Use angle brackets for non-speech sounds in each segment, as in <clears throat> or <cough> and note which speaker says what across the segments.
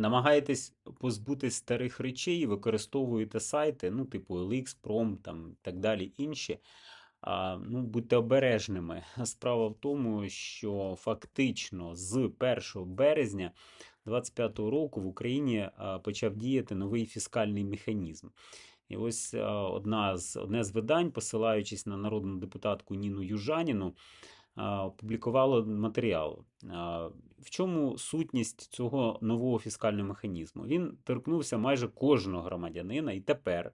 Speaker 1: Намагаєтесь позбутись старих речей, використовуєте сайти, ну, типу OLX, Prom, там, так далі, інші. А, ну, будьте обережними. <laughs> Справа в тому, що фактично з 1 березня 2025 року в Україні почав діяти новий фіскальний механізм. І ось одна з, одне з видань, посилаючись на народну депутатку Ніну Южаніну, опублікувало матеріал. В чому сутність цього нового фіскального механізму? Він торкнувся майже кожного громадянина, і тепер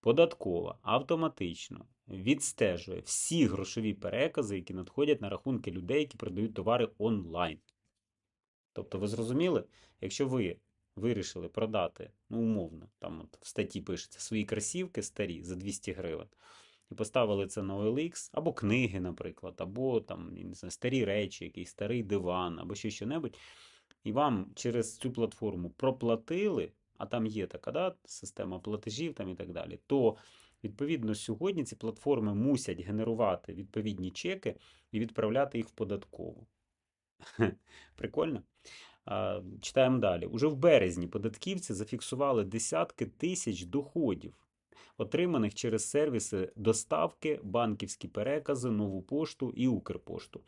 Speaker 1: податкова автоматично відстежує всі грошові перекази, які надходять на рахунки людей, які продають товари онлайн. Тобто, ви зрозуміли, якщо ви вирішили продати, ну, умовно, там от в статті пишеться свої кросівки старі за 200 гривень, і поставили це на OLX, або книги, наприклад, або там, не знаю, старі речі, якийсь старий диван, або ще що-небудь, і вам через цю платформу проплатили, а там є така да, система платежів там і так далі, то відповідно сьогодні ці платформи мусять генерувати відповідні чеки і відправляти їх в податкову. <laughs> Прикольно? Читаємо далі. Уже в березні податківці зафіксували десятки тисяч доходів, отриманих через сервіси доставки, банківські перекази, нову пошту і Укрпошту.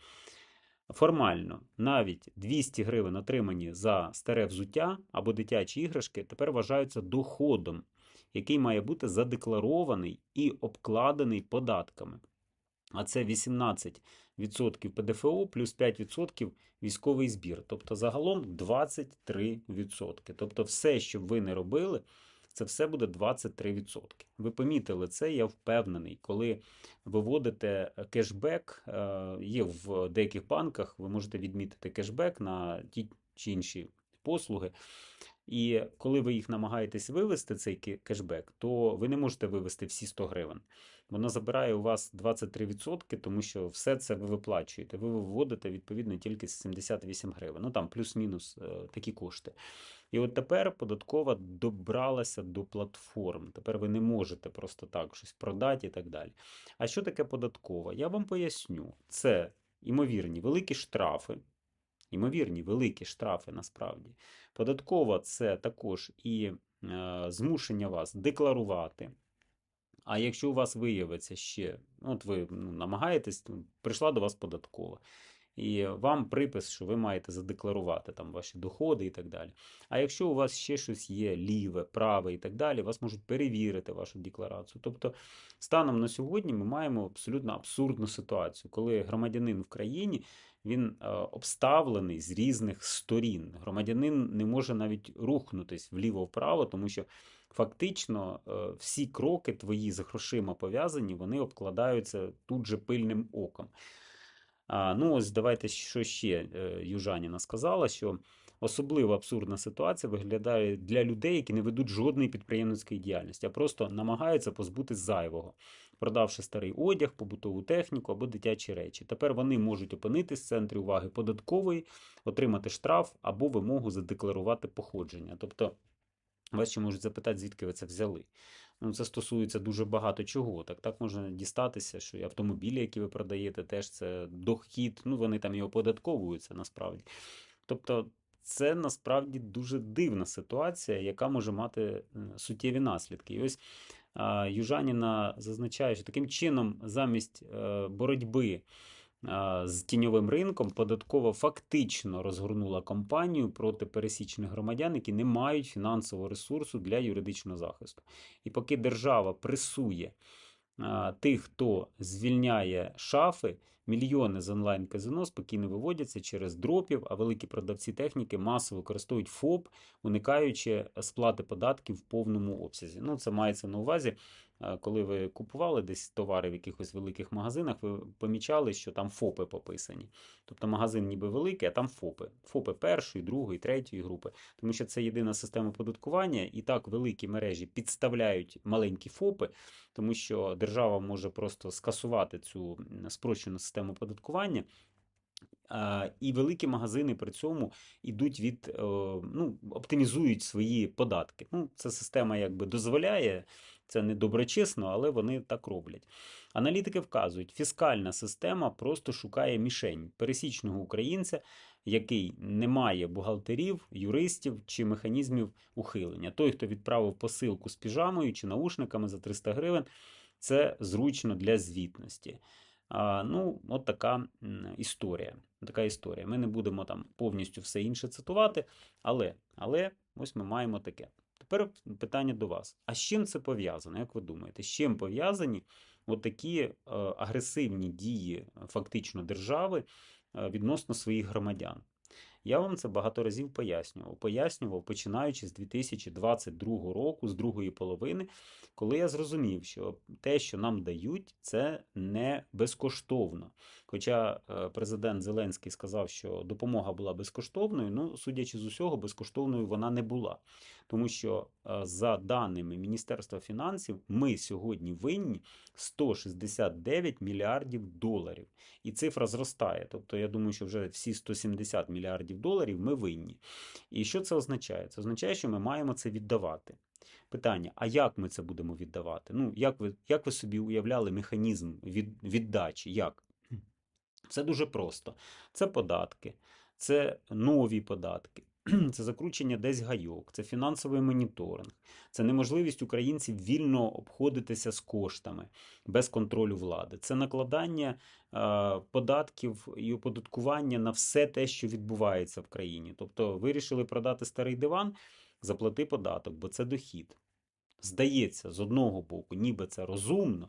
Speaker 1: Формально, навіть 200 гривень, отримані за старе взуття або дитячі іграшки, тепер вважаються доходом, який має бути задекларований і обкладений податками. А це 18% ПДФО плюс 5% військовий збір. Тобто загалом 23%. Тобто, все, що ви не робили, це все буде 23%. Ви помітили це, я впевнений, коли виводите кешбек, е, є в деяких банках, ви можете відмітити кешбек на ті чи інші послуги. І коли ви їх намагаєтесь вивести, цей кешбек, то ви не можете вивести всі 100 гривень. Воно забирає у вас 23%, тому що все це ви виплачуєте. Ви виводите відповідно тільки 78 гривень. Ну там плюс-мінус е, такі кошти. І от тепер податкова добралася до платформ. Тепер ви не можете просто так щось продати і так далі. А що таке податкова? Я вам поясню. Це імовірні великі штрафи. Ймовірні великі штрафи насправді. Податкова це також і е, змушення вас декларувати. А якщо у вас виявиться ще, от ви ну, намагаєтесь, прийшла до вас податкова, і вам припис, що ви маєте задекларувати там ваші доходи і так далі. А якщо у вас ще щось є ліве, праве і так далі, вас можуть перевірити вашу декларацію. Тобто, станом на сьогодні ми маємо абсолютно абсурдну ситуацію, коли громадянин в країні він е, обставлений з різних сторін. Громадянин не може навіть рухнутись вліво-вправо, тому що фактично е, всі кроки твої з грошима пов'язані, вони обкладаються тут же пильним оком. А, Ну, ось давайте що ще е, Южаніна сказала, що особливо абсурдна ситуація виглядає для людей, які не ведуть жодної підприємницької діяльності, а просто намагаються позбутись зайвого, продавши старий одяг, побутову техніку або дитячі речі. Тепер вони можуть опинитись в центрі уваги податкової, отримати штраф або вимогу задекларувати походження. Тобто вас ще можуть запитати, звідки ви це взяли. Ну, Це стосується дуже багато чого. Так так можна дістатися, що і автомобілі, які ви продаєте, теж це дохід, ну вони там і оподатковуються насправді. Тобто, це насправді дуже дивна ситуація, яка може мати е, суттєві наслідки. І ось Южаніна зазначає, що таким чином, замість е, боротьби з тіньовим ринком податкова фактично розгорнула кампанію проти пересічних громадян, які не мають фінансового ресурсу для юридичного захисту. І поки держава пресує тих, хто звільняє шафи, мільйони з онлайн-казино спокійно виводяться через дропів, а великі продавці техніки масово використовують ФОП, уникаючи сплати податків в повному обсязі. Ну, це мається на увазі коли ви купували десь товари в якихось великих магазинах, ви помічали, що там ФОПи пописані. Тобто магазин ніби великий, а там ФОПи. ФОПи першої, другої, третьої групи. Тому що це єдина система податкування, і так великі мережі підставляють маленькі ФОПи, тому що держава може просто скасувати цю спрощену систему податкування. І великі магазини при цьому йдуть від ну, оптимізують свої податки. Ну, Ця система якби дозволяє це не доброчесно, але вони так роблять. Аналітики вказують, фіскальна система просто шукає мішень пересічного українця, який не має бухгалтерів, юристів чи механізмів ухилення. Той, хто відправив посилку з піжамою чи наушниками за 300 гривень, це зручно для звітності. Ну, от така історія. Така історія. Ми не будемо там повністю все інше цитувати, але, але ось ми маємо таке. Тепер питання до вас. А з чим це пов'язано? Як ви думаєте, з чим пов'язані от такі е, агресивні дії е, фактично держави е, відносно своїх громадян? Я вам це багато разів пояснював. Пояснював, починаючи з 2022 року, з другої половини, коли я зрозумів, що те, що нам дають, це не безкоштовно. Хоча е, президент Зеленський сказав, що допомога була безкоштовною, ну, судячи з усього, безкоштовною вона не була. Тому що, е, за даними Міністерства фінансів, ми сьогодні винні 169 мільярдів доларів. І цифра зростає. Тобто, я думаю, що вже всі 170 мільярдів доларів ми винні. І що це означає? Це означає, що ми маємо це віддавати. Питання: а як ми це будемо віддавати? Ну, як ви, як ви собі уявляли механізм від, віддачі? Як? Це дуже просто. Це податки, це нові податки, <clears throat> це закручення десь гайок, це фінансовий моніторинг, це неможливість українців вільно обходитися з коштами без контролю влади, це накладання е, податків і оподаткування на все те, що відбувається в країні. Тобто, вирішили продати старий диван, заплати податок, бо це дохід. Здається, з одного боку, ніби це розумно.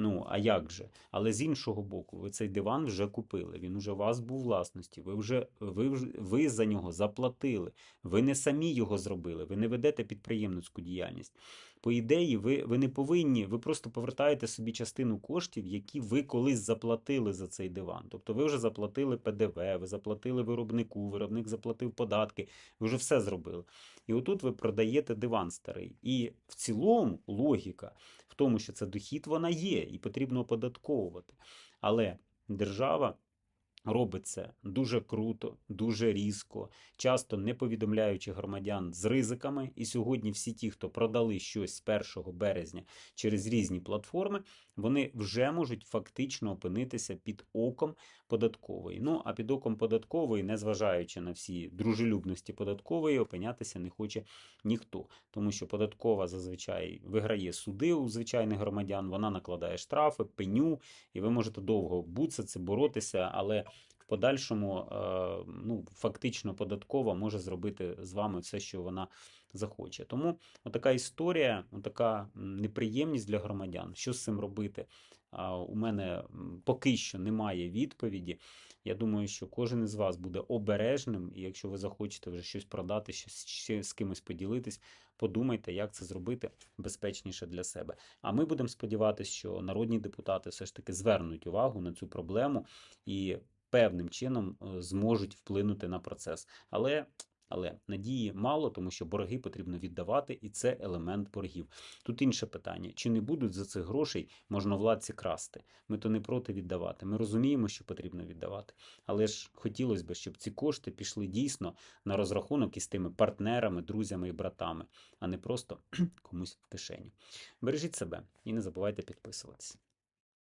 Speaker 1: Ну, а як же? Але з іншого боку, ви цей диван вже купили. Він уже у вас був власності. Ви вже ви, ви за нього заплатили. Ви не самі його зробили. Ви не ведете підприємницьку діяльність. По ідеї, ви, ви не повинні, ви просто повертаєте собі частину коштів, які ви колись заплатили за цей диван. Тобто ви вже заплатили ПДВ, ви заплатили виробнику, виробник заплатив податки, ви вже все зробили. І отут ви продаєте диван старий. І в цілому логіка в тому, що це дохід, вона є, і потрібно оподатковувати. Але держава робить це дуже круто, дуже різко, часто не повідомляючи громадян з ризиками. І сьогодні всі ті, хто продали щось з 1 березня через різні платформи, вони вже можуть фактично опинитися під оком податкової. Ну а під оком податкової, незважаючи на всі дружелюбності податкової, опинятися не хоче ніхто, тому що податкова зазвичай виграє суди у звичайних громадян, вона накладає штрафи, пеню, і ви можете довго буцати, боротися, але подальшому е, ну, фактично податкова може зробити з вами все, що вона захоче. Тому отака історія, отака м, неприємність для громадян. Що з цим робити? У мене поки що немає відповіді. Я думаю, що кожен із вас буде обережним, і якщо ви захочете вже щось продати, щось з кимось поділитись, подумайте, як це зробити безпечніше для себе. А ми будемо сподіватися, що народні депутати все ж таки звернуть увагу на цю проблему і певним чином е, зможуть вплинути на процес. Але але надії мало, тому що борги потрібно віддавати, і це елемент боргів. Тут інше питання: чи не будуть за цих грошей можновладці красти? Ми то не проти віддавати. Ми розуміємо, що потрібно віддавати. Але ж хотілося б, щоб ці кошти пішли дійсно на розрахунок із тими партнерами, друзями і братами, а не просто <clears throat> комусь в кишеню. Бережіть себе і не забувайте підписуватися.